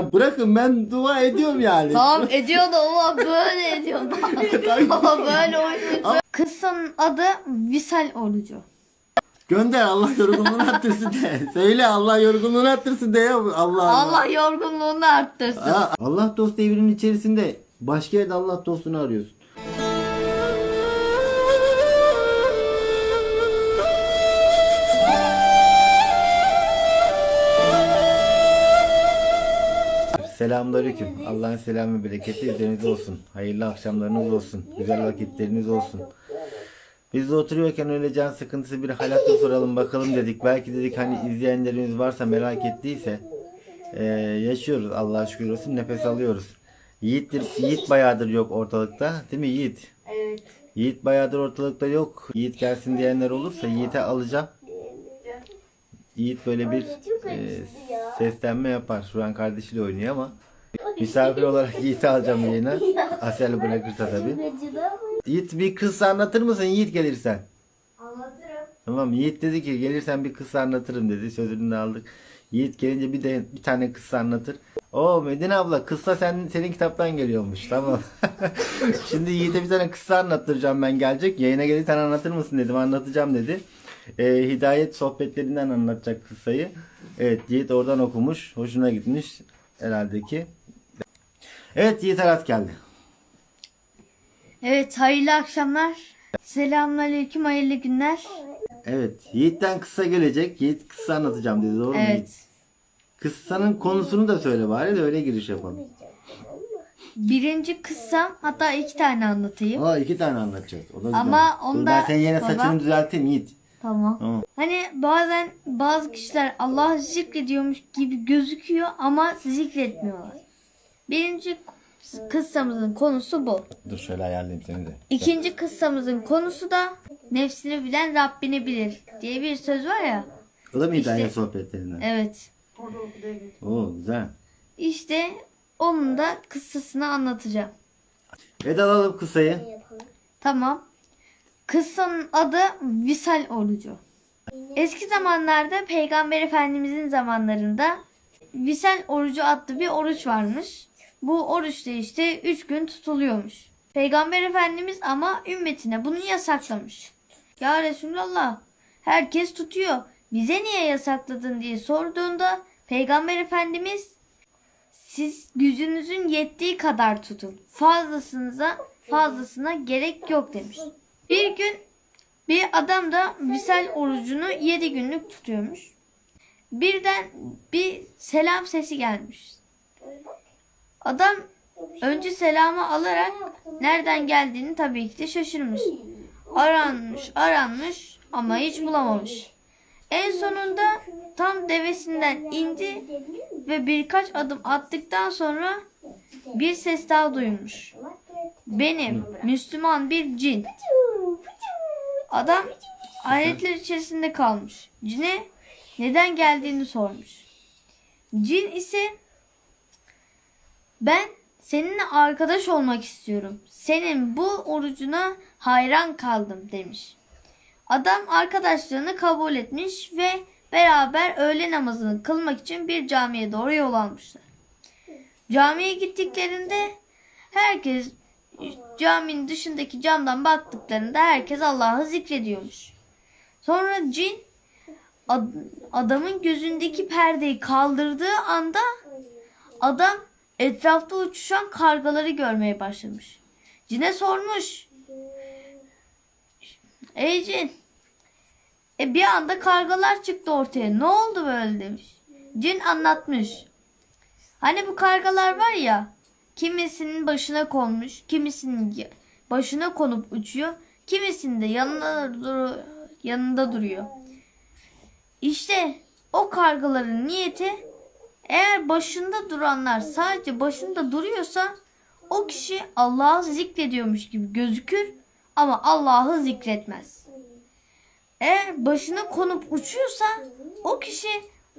Ya bırakın ben dua ediyorum yani. Tamam ediyordu ama böyle ediyordu. ama böyle oynuyor. Kıssanın adı Visal Orucu. Gönder Allah yorgunluğunu arttırsın de. Söyle Allah yorgunluğunu arttırsın de ya. Allah Allah. Allah yorgunluğunu arttırsın. Ha, Allah dost devrinin içerisinde başka yerde Allah dostunu arıyorsun. Selamünaleyküm. Allah'ın selamı bereketi üzerinize olsun. Hayırlı akşamlarınız olsun. Güzel vakitleriniz olsun. Biz de oturuyorken öyle can sıkıntısı bir halatı soralım bakalım dedik. Belki dedik hani izleyenlerimiz varsa merak ettiyse eee, yaşıyoruz Allah'a şükür olsun nefes alıyoruz. Yiğittir, Yiğit bayağıdır yok ortalıkta değil mi Yiğit? Evet. Yiğit bayağıdır ortalıkta yok. Yiğit gelsin diyenler olursa Yiğit'e alacağım. Yiğit böyle bir eee, seslenme yapar. Şu an kardeşiyle oynuyor ama misafir olarak Yiğit'i alacağım yayına. Asel bırakırsa tabii. Yiğit bir kıssa anlatır mısın Yiğit gelirsen? Anlatırım. Tamam Yiğit dedi ki gelirsen bir kıssa anlatırım dedi. Sözünü de aldık. Yiğit gelince bir de bir tane kıssa anlatır. Oo Medine abla kıssa sen, senin kitaptan geliyormuş. Tamam. Şimdi Yiğit'e bir tane kıssa anlattıracağım ben gelecek. Yayına gelirsen anlatır mısın dedim. Anlatacağım dedi. Ee, hidayet sohbetlerinden anlatacak kıssayı. Evet Yiğit oradan okumuş. Hoşuna gitmiş herhalde ki. Evet Yiğit Aras geldi. Evet hayırlı akşamlar. Selamünaleyküm hayırlı günler. Evet Yiğit'ten kıssa gelecek. Yiğit kıssa anlatacağım dedi. Doğru mu? Yiğit? Evet. Kıssanın konusunu da söyle bari de öyle giriş yapalım. Birinci kıssam hatta iki tane anlatayım. Aa iki tane anlatacağız. O da güzel. Ama Dur, onda ben senin yine baba- saçını düzelteyim Yiğit. Tamam. Tamam. Hani bazen bazı kişiler Allah'ı zikrediyormuş gibi gözüküyor ama zikretmiyorlar. Birinci kıssamızın konusu bu. Dur şöyle ayarlayayım seni de. İkinci kıssamızın konusu da nefsini bilen Rabbini bilir diye bir söz var ya. O da mı İşte- sohbetlerinden? Evet. Oo güzel. İşte onun da kıssasını anlatacağım. Evet alalım kıssayı. Tamam. Kıssanın adı Visal Orucu. Eski zamanlarda Peygamber Efendimizin zamanlarında Visal Orucu adlı bir oruç varmış. Bu oruçta işte 3 gün tutuluyormuş. Peygamber Efendimiz ama ümmetine bunu yasaklamış. Ya Resulallah herkes tutuyor. Bize niye yasakladın diye sorduğunda Peygamber Efendimiz siz gücünüzün yettiği kadar tutun. Fazlasınıza fazlasına gerek yok demiş. Bir gün bir adam da visal orucunu 7 günlük tutuyormuş. Birden bir selam sesi gelmiş. Adam önce selamı alarak nereden geldiğini tabii ki de şaşırmış. Aranmış, aranmış ama hiç bulamamış. En sonunda tam devesinden indi ve birkaç adım attıktan sonra bir ses daha duymuş. Benim Müslüman bir cin. Adam hayretler içerisinde kalmış. Cine neden geldiğini sormuş. Cin ise ben seninle arkadaş olmak istiyorum. Senin bu orucuna hayran kaldım demiş. Adam arkadaşlığını kabul etmiş ve beraber öğle namazını kılmak için bir camiye doğru yol almışlar. Camiye gittiklerinde herkes caminin dışındaki camdan baktıklarında herkes Allah'ı zikrediyormuş. Sonra cin ad- adamın gözündeki perdeyi kaldırdığı anda adam etrafta uçuşan kargaları görmeye başlamış. Cine sormuş. Ey cin. E bir anda kargalar çıktı ortaya. Ne oldu böyle demiş. Cin anlatmış. Hani bu kargalar var ya kimisinin başına konmuş, kimisinin başına konup uçuyor, kimisinin de yanında, dur- yanında duruyor. İşte o kargaların niyeti eğer başında duranlar sadece başında duruyorsa o kişi Allah'ı zikrediyormuş gibi gözükür ama Allah'ı zikretmez. Eğer başına konup uçuyorsa o kişi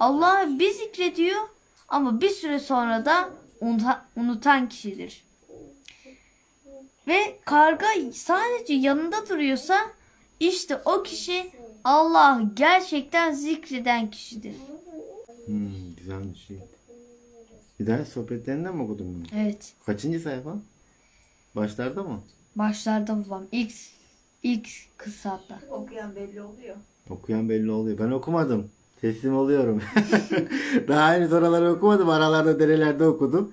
Allah'ı bir zikrediyor ama bir süre sonra da unuta- unutan kişidir. Ve karga sadece yanında duruyorsa işte o kişi Allah'ı gerçekten zikreden kişidir. Hmm, güzelmiş. Yiğit. Hidayet sohbetlerinden mi okudun bunu? Evet. Kaçıncı sayfa? Başlarda mı? Başlarda babam. İlk ilk kıssatta. Okuyan belli oluyor. Okuyan belli oluyor. Ben okumadım. Teslim oluyorum. Daha henüz oraları okumadım. Aralarda derelerde okudum.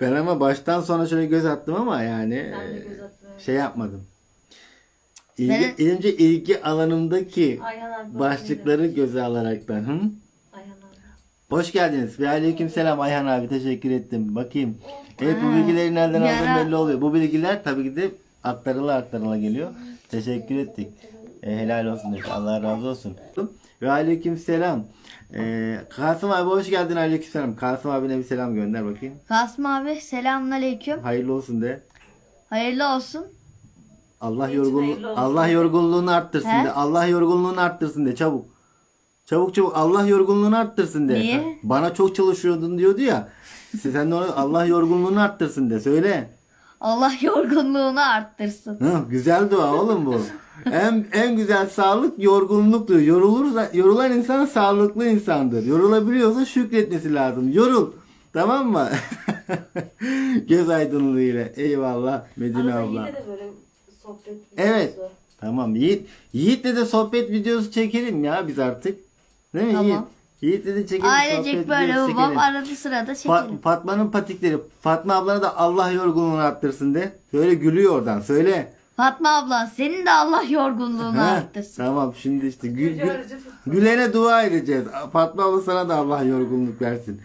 Ben ama baştan sona şöyle göz attım ama yani Ben de e, göz attım. şey yapmadım. İlgi, Ben- önce ilgi alanımdaki Ayhan abi. başlıkları göze alaraktan. Hı? Ayhan abi. Hoş geldiniz. Ve aleyküm selam Ayhan abi. Teşekkür ettim. Bakayım. Evet bu bilgileri nereden bir aldığım ara- belli oluyor. Bu bilgiler tabii ki de aktarıla aktarıla geliyor. Teşekkür ettik. E, helal olsun. Allah razı olsun. Ve aleyküm selam. E, Kasım abi hoş geldin aleyküm selam. Kasım abine bir selam gönder bakayım. Kasım abi selamünaleyküm. Hayırlı olsun de. Hayırlı olsun. Allah Hiç yorgunluğu hayırlı olsun. Allah yorgunluğunu arttırsın He? de. Allah yorgunluğunu arttırsın de çabuk. Çabuk çabuk Allah yorgunluğunu arttırsın de. Niye? Bana çok çalışıyordun diyordu ya. Sen de ona Allah yorgunluğunu arttırsın de. Söyle. Allah yorgunluğunu arttırsın. Hı, güzel dua oğlum bu. en en güzel sağlık yorgunluktur. Yorulursa yorulan insan sağlıklı insandır. Yorulabiliyorsa şükretmesi lazım. Yorul. Tamam mı? Göz aydınlığıyla. Eyvallah Medine Arada abla. yine de böyle sohbet Evet. Tamam Yiğit. Yiğit'le de sohbet videosu çekelim ya biz artık. Değil mi Tamam. Yiğit? Yiğit'le de çekelim. Ailecek sohbet böyle videosu babam çekelim. arada sırada Fa- çekelim. Fatma'nın patikleri. Fatma ablana da Allah yorgunluğunu arttırsın de. Söyle gülüyor oradan. Söyle. Fatma abla senin de Allah yorgunluğunu Ha, arttırsın. Tamam şimdi işte gül, gül. Gülen'e dua edeceğiz. Fatma abla sana da Allah yorgunluk versin.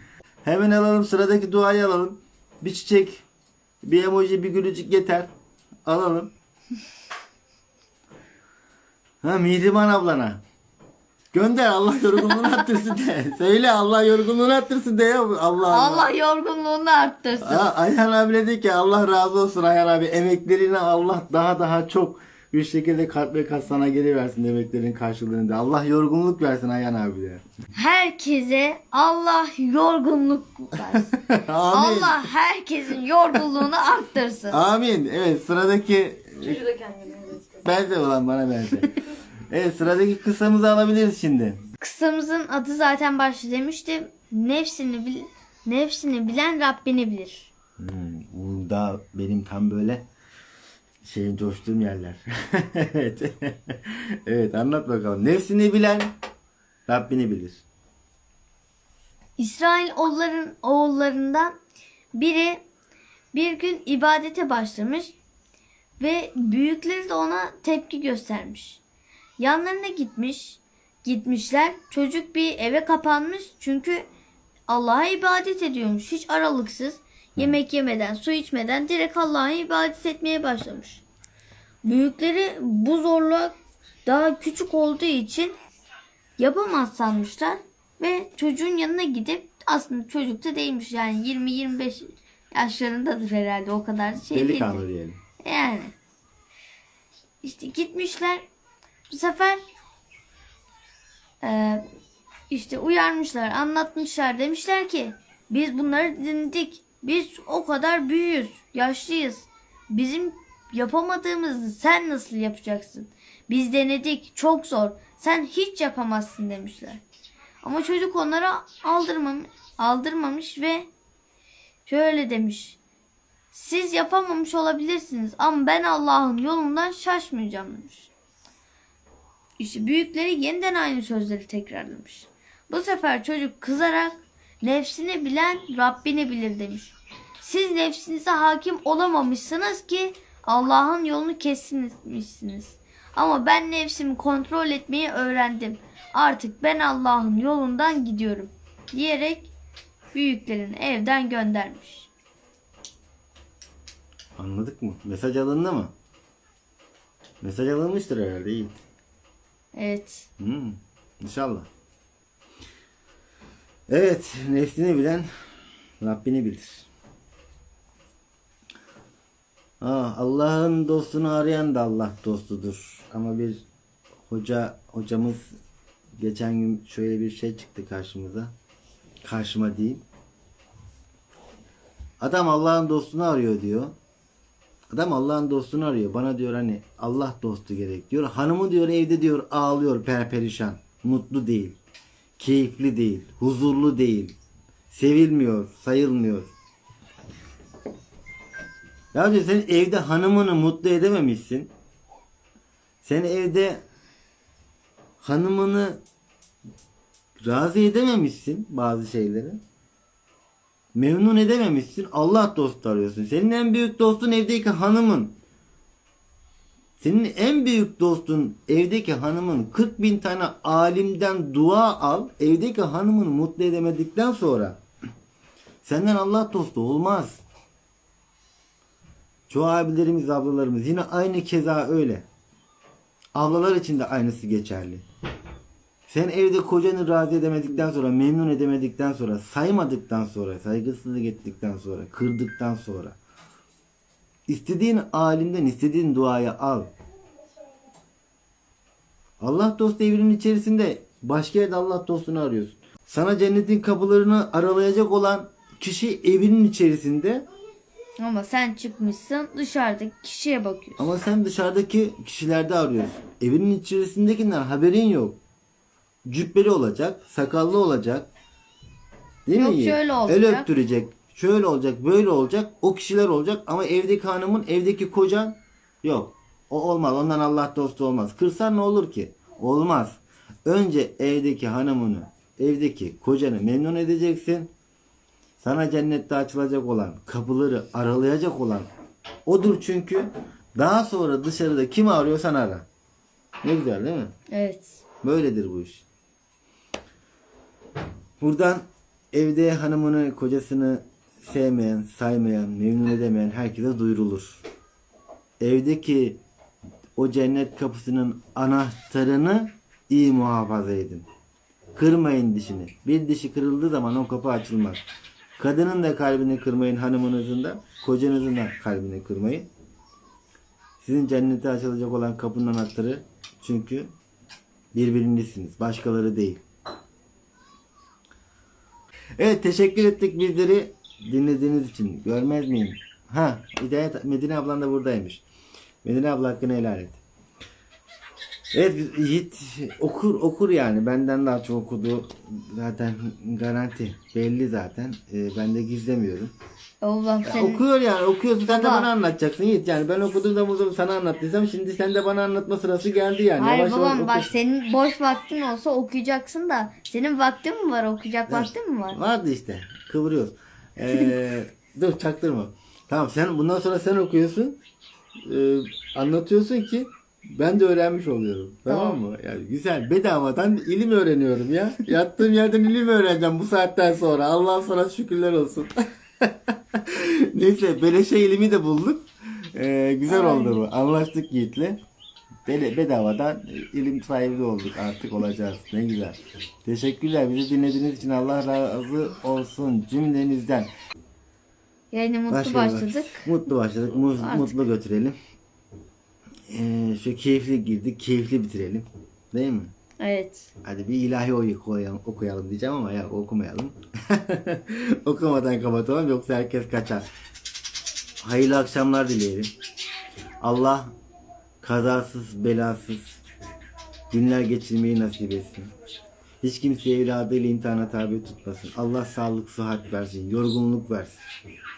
Hemen alalım sıradaki duayı alalım. Bir çiçek, bir emoji, bir gülücük yeter. Alalım. Ha Mihriban ablana. Gönder Allah yorgunluğunu arttırsın de. Söyle Allah yorgunluğunu arttırsın de ya. Allah Allah. Allah yorgunluğunu arttırsın. Aa, Ayhan abi dedi ki Allah razı olsun Ayhan abi. Emeklerine Allah daha daha çok bir şekilde kalp ve kas sana geri versin emeklerin karşılığında. Allah yorgunluk versin Ayhan abi de. Herkese Allah yorgunluk versin. Amin. Allah herkesin yorgunluğunu arttırsın. Amin. Evet sıradaki Çocuğu da kendine benziyor. benze olan bana benze. evet sıradaki kıssamızı alabiliriz şimdi. Kıssamızın adı zaten başta demiştim. Nefsini bil nefsini bilen Rabbini bilir. Hmm, bu da benim tam böyle şeyin coştuğum yerler. evet. evet anlat bakalım. Nefsini bilen Rabbini bilir. İsrail oğulların, oğullarından biri bir gün ibadete başlamış ve büyükleri de ona tepki göstermiş. Yanlarına gitmiş, gitmişler. Çocuk bir eve kapanmış çünkü Allah'a ibadet ediyormuş. Hiç aralıksız yemek yemeden, su içmeden direkt Allah'a ibadet etmeye başlamış. Büyükleri bu zorluğa daha küçük olduğu için yapamaz sanmışlar ve çocuğun yanına gidip aslında çocuk da değilmiş yani 20-25 yaşlarındadır herhalde o kadar da şey Delikanlı değildir. diyelim. Yani işte gitmişler bu sefer e, işte uyarmışlar anlatmışlar. Demişler ki biz bunları dinledik. Biz o kadar büyüğüz yaşlıyız. Bizim yapamadığımızı sen nasıl yapacaksın? Biz denedik çok zor. Sen hiç yapamazsın demişler. Ama çocuk onlara aldırmamış, aldırmamış ve şöyle demiş siz yapamamış olabilirsiniz ama ben Allah'ın yolundan şaşmayacağım demiş. İşte büyükleri yeniden aynı sözleri tekrarlamış. Bu sefer çocuk kızarak nefsini bilen Rabbini bilir demiş. Siz nefsinize hakim olamamışsınız ki Allah'ın yolunu kesmişsiniz. Ama ben nefsimi kontrol etmeyi öğrendim. Artık ben Allah'ın yolundan gidiyorum diyerek büyüklerini evden göndermiş. Anladık mı? Mesaj alındı mı? Mesaj alınmıştır herhalde iyi. Evet. Hmm, inşallah. Evet, nefsini bilen Rabbini bilir. Ah, Allah'ın dostunu arayan da Allah dostudur. Ama bir hoca hocamız geçen gün şöyle bir şey çıktı karşımıza. Karşıma diyeyim. Adam Allah'ın dostunu arıyor diyor. Adam Allah'ın dostunu arıyor. Bana diyor hani Allah dostu gerek diyor. Hanımı diyor evde diyor ağlıyor perperişan. Mutlu değil. Keyifli değil. Huzurlu değil. sevilmiyor, sayılmıyor. Ya diyor sen evde hanımını mutlu edememişsin. Sen evde hanımını razı edememişsin bazı şeyleri. Memnun edememişsin. Allah dostu arıyorsun. Senin en büyük dostun evdeki hanımın. Senin en büyük dostun evdeki hanımın 40 bin tane alimden dua al. Evdeki hanımını mutlu edemedikten sonra senden Allah dostu olmaz. Çoğu abilerimiz ablalarımız yine aynı keza öyle. Ablalar için de aynısı geçerli. Sen evde kocanı razı edemedikten sonra, memnun edemedikten sonra, saymadıktan sonra, saygısızlık ettikten sonra, kırdıktan sonra istediğin alimden istediğin duayı al. Allah dostu evinin içerisinde başka yerde Allah dostunu arıyorsun. Sana cennetin kapılarını aralayacak olan kişi evinin içerisinde Ama sen çıkmışsın dışarıdaki kişiye bakıyorsun. ama sen dışarıdaki kişilerde arıyorsun. Evinin içerisindekinden haberin yok. Cübbeli olacak, sakallı olacak. Değil Yok, mi? Şöyle El olacak. öptürecek. Şöyle olacak, böyle olacak. O kişiler olacak ama evdeki hanımın, evdeki kocan yok. O olmaz. Ondan Allah dostu olmaz. Kırsan ne olur ki? Olmaz. Önce evdeki hanımını, evdeki kocanı memnun edeceksin. Sana cennette açılacak olan, kapıları aralayacak olan odur çünkü. Daha sonra dışarıda kim arıyorsan ara. Ne güzel değil mi? Evet. Böyledir bu iş. Buradan evde hanımını, kocasını sevmeyen, saymayan, memnun edemeyen herkese duyurulur. Evdeki o cennet kapısının anahtarını iyi muhafaza edin. Kırmayın dişini. Bir dişi kırıldığı zaman o kapı açılmaz. Kadının da kalbini kırmayın hanımınızın da, kocanızın da kalbini kırmayın. Sizin cennete açılacak olan kapının anahtarı çünkü birbirinizsiniz. Başkaları değil. Evet teşekkür ettik bizleri dinlediğiniz için. Görmez miyim? Ha Hidayet Medine ablan da buradaymış. Medine abla hakkını helal et. Evet Yiğit okur okur yani benden daha çok okudu zaten garanti belli zaten Ee, ben de gizlemiyorum. Allah Ya okuyor yani okuyorsun sen de Baba. bana anlatacaksın Yiğit yani ben okudum da burada sana anlattıysam şimdi sen de bana anlatma sırası geldi yani. Hayır Yavaş yavaş babam bak oku. senin boş vaktin olsa okuyacaksın da senin vaktin mi var okuyacak vaktin mi var? Vardı işte. Kıvırıyoruz. Ee, dur çaktırma. Tamam sen bundan sonra sen okuyorsun. Ee, anlatıyorsun ki ben de öğrenmiş oluyorum. Tamam, Tamam. mı? Yani güzel. Bedavadan ilim öğreniyorum ya. Yattığım yerden ilim öğreneceğim bu saatten sonra. Allah sana şükürler olsun. Neyse beleşe ilimi de bulduk. Ee, güzel oldu bu. Anlaştık Yiğit'le. Bele, bedavadan ilim sahibi olduk artık olacağız. Ne güzel. Teşekkürler. Bizi dinlediğiniz için Allah razı olsun cümlenizden. Yani mutlu Başlayalım. başladık. Mutlu başladık. Mu- Artık. Mutlu götürelim. Ee, şu keyifli girdik. Keyifli bitirelim. Değil mi? Evet. Hadi bir ilahi oyu koyalım, okuyalım diyeceğim ama ya okumayalım. Okumadan kapatalım yoksa herkes kaçar. Hayırlı akşamlar dileyelim. Allah kazasız belasız günler geçirmeyi nasip etsin. Hiç kimse evladıyla imtihana tabi tutmasın. Allah sağlık, sıhhat versin, yorgunluk versin.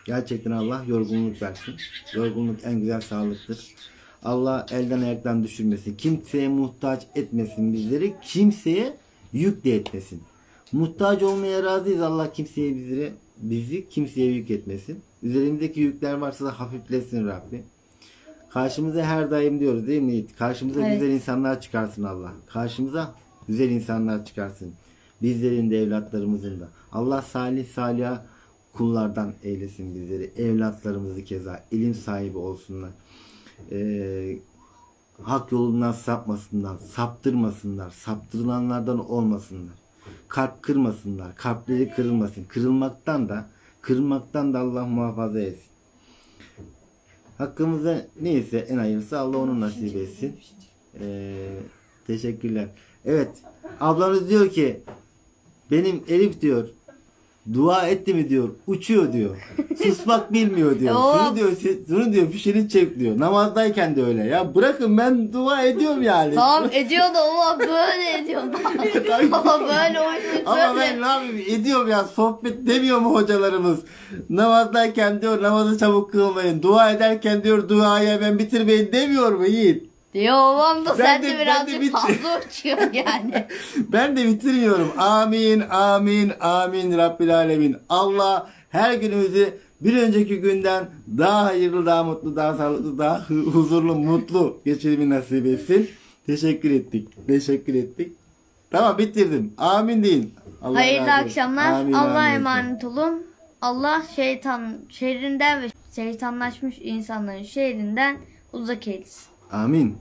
Gerçekten Allah yorgunluk versin. Yorgunluk en güzel sağlıktır. Allah elden ayaktan düşürmesin. Kimseye muhtaç etmesin bizleri. Kimseye yük de etmesin. Muhtaç olmaya razıyız. Allah kimseye bizleri, bizi kimseye yük etmesin. Üzerimizdeki yükler varsa da hafiflesin Rabbi. Karşımıza her daim diyoruz değil mi? Karşımıza Evet. güzel insanlar çıkarsın Allah. Karşımıza güzel insanlar çıkarsın. Bizlerin de evlatlarımızın da. Allah salih salih kullardan eylesin bizleri. Evlatlarımızı keza ilim sahibi olsunlar. Ee, hak yolundan sapmasınlar, saptırmasınlar, saptırılanlardan olmasınlar. Kalp kırmasınlar, kalpleri kırılmasın. Kırılmaktan da, kırılmaktan da Allah muhafaza etsin. Hakkımızda neyse en hayırlısı Allah onun nasip etsin. Ee, teşekkürler. Evet, ablanız diyor ki, benim Elif diyor, Dua etti mi diyor. Uçuyor diyor. Susmak bilmiyor diyor. Şunu diyor, şunu diyor, fişini çek diyor. Namazdayken de öyle. Ya bırakın ben dua ediyorum yani. Tamam ediyordu ama böyle ediyordu. ama böyle oynuyor Ama ben ne yapayım ediyorum ya sohbet demiyor mu hocalarımız? Namazdayken diyor namazı çabuk kılmayın. Dua ederken diyor duayı hemen bitirmeyin demiyor mu Yiğit? Diyor babam da Ben sen de- de ben de birazcık bit- fazla uçuyor yani. Ben de bitirmiyorum. Amin, amin, amin Rabbil Alemin. Allah her günümüzü bir önceki günden daha hayırlı, daha mutlu, daha sağlıklı, daha hu- huzurlu, mutlu geçirmeyi nasip etsin. Teşekkür ettik. Teşekkür ettik. Tamam bitirdim. Amin deyin. Allah Hayırlı akşamlar. Amin, Allah'a amin. emanet olun. Allah şeytan şerrinden ve şeytanlaşmış insanların şerrinden uzak eylesin. Amin.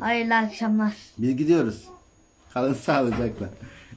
Hayırlı akşamlar. Biz gidiyoruz. Kalın sağlıcakla.